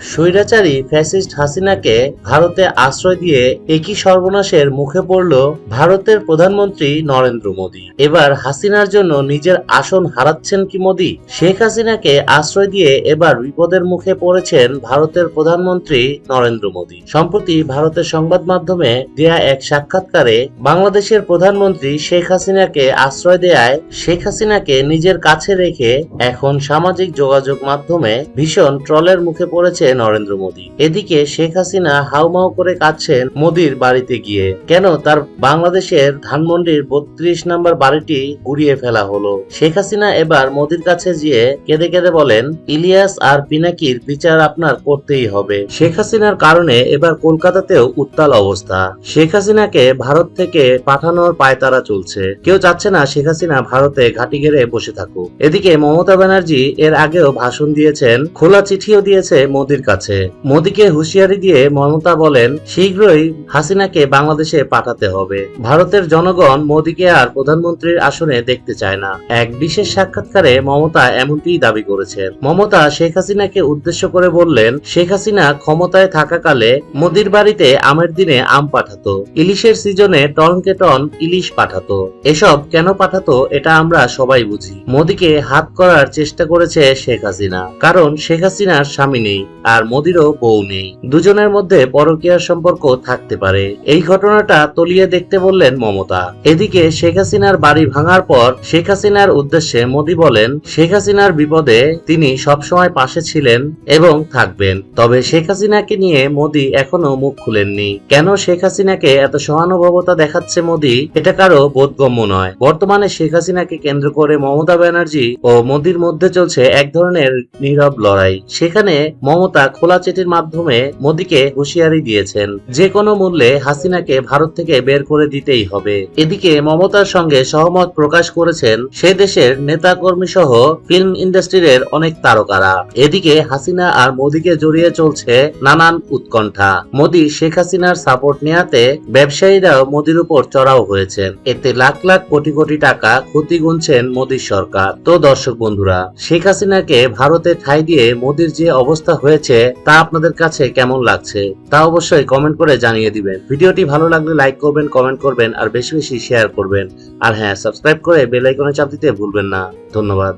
স্বৈরাচারী ফ্যাসিস্ট হাসিনাকে ভারতে আশ্রয় দিয়ে একই সর্বনাশের মুখে পড়ল ভারতের প্রধানমন্ত্রী নরেন্দ্র মোদী। এবার হাসিনার জন্য নিজের আসন হারাচ্ছেন কি মোদী? শেখ হাসিনাকে আশ্রয় দিয়ে এবার বিপদের মুখে পড়েছেন ভারতের প্রধানমন্ত্রী নরেন্দ্র মোদী। সম্প্রতি ভারতের সংবাদ মাধ্যমে দেয়া এক সাক্ষাৎকারে বাংলাদেশের প্রধানমন্ত্রী শেখ হাসিনাকে আশ্রয় দেয়ায় শেখ হাসিনাকে নিজের কাছে রেখে এখন সামাজিক যোগাযোগ মাধ্যমে ভীষণ ট্রলের মুখে পড়েছে নরেন্দ্র মোদী। এদিকে শেখ হাসিনা হাউমাউ করে কাঁদছেন মোদীর বাড়িতে গিয়ে। কেন তার বাংলাদেশের ধানমন্ডির বত্রিশ নম্বর বাড়িটি গুড়িয়ে ফেলা হলো? শেখ হাসিনা এবার মোদীর কাছে গিয়ে কেঁদে কেঁদে বলেন, ইলিয়াস আর পিনাকির বিচার আপনার করতেই হবে। শেখ হাসিনার কারণে এবার কলকাতাতেও উত্তাল অবস্থা। শেখ হাসিনাকে ভারত থেকে পাঠানোর পায়তারা চলছে। কেউ চাচ্ছে না শেখ হাসিনা ভারতে ঘাটি গেড়ে বসে থাকুক। এদিকে মমতা ব্যানার্জি এর আগেও ভাষণ দিয়েছেন, খোলা চিঠিও দিয়েছে মোদির কাছে। মোদিকে হুঁশিয়ারি দিয়ে মমতা বলেন, শীঘ্রই হাসিনাকে বাংলাদেশে পাঠাতে হবে। ভারতের জনগণ মোদিকে আর প্রধানমন্ত্রীর আসনে দেখতে চায় না। এক বিশেষ সাক্ষাৎকারে মমতা এমনটিই দাবি করেছেন। মমতা শেখ হাসিনাকে উদ্দেশ্য করে বললেন, শেখ হাসিনা ক্ষমতায় থাকাকালে মোদির বাড়িতে আমের দিনে আম পাঠাতো। ইলিশের সিজনে টনকে টন ইলিশ পাঠাতো। এসব কেন পাঠাতো এটা আমরা সবাই বুঝি। মোদিকে হাত করার চেষ্টা করেছে শেখ হাসিনা। কারণ শেখ হাসিনার স্বামী নেই। আর মোদিরও বউ নেই। দুজনের মধ্যে পরকীয়ার সম্পর্ক থাকতে পারে। এই ঘটনাটা তলিয়ে দেখতে বললেন মমতা। এদিকে শেখ হাসিনার বাড়ি ভাঙার পর শেখ হাসিনার উদ্দেশ্যে মোদি বলেন, শেখ হাসিনার বিপদে তিনি সবসময় পাশে ছিলেন এবং থাকবেন। তবে শেখ হাসিনাকে নিয়ে মোদি এখনও মুখ খুলেননি। কেন শেখ হাসিনাকে এত সহানুভবতা দেখাচ্ছে মোদি? এটা কারও বোধগম্য নয়। বর্তমানে শেখ হাসিনাকে কেন্দ্র করে মমতা ব্যানার্জি ও মোদির মধ্যে চলছে এক ধরনের নীরব লড়াই। সেখানে মমতা খোলা চিঠির মাধ্যমে মোদিকে হুঁশিয়ারি দিয়েছেন। যে কোনো মূল্যে হাসিনাকে ভারত থেকে বের করে দিতেই হবে। এদিকে মমতার সঙ্গে সহমত প্রকাশ করেছেন সে দেশের নেতা কর্মী সহ ফিল্ম ইন্ডাস্ট্রির অনেক তারকারা। এদিকে হাসিনা আর মোদিকে জড়িয়ে চলছে নানান উৎকণ্ঠা। মোদি শেখ হাসিনার সাপোর্ট নেয়াতে ব্যবসায়ীরাও মোদির উপর চড়াও হয়েছেন। এতে লাখ লাখ কোটি কোটি টাকা ক্ষতি গুনছেন মোদীর সরকার। তো দর্শক বন্ধুরা, শেখ হাসিনাকে ভারতে ঠাই দিয়ে মোদির যে অবস্থা হয়েছে তা আপনাদের কাছে কেমন লাগছে তা অবশ্যই কমেন্ট করে জানিয়ে দিবেন। ভিডিওটি ভালো লাগলে লাইক করবেন কমেন্ট করবেন, আর বেশি বেশি শেয়ার করবেন। আর হ্যাঁ সাবস্ক্রাইব করে বেল আইকনে চাপ দিতে ভুলবেন না। ধন্যবাদ।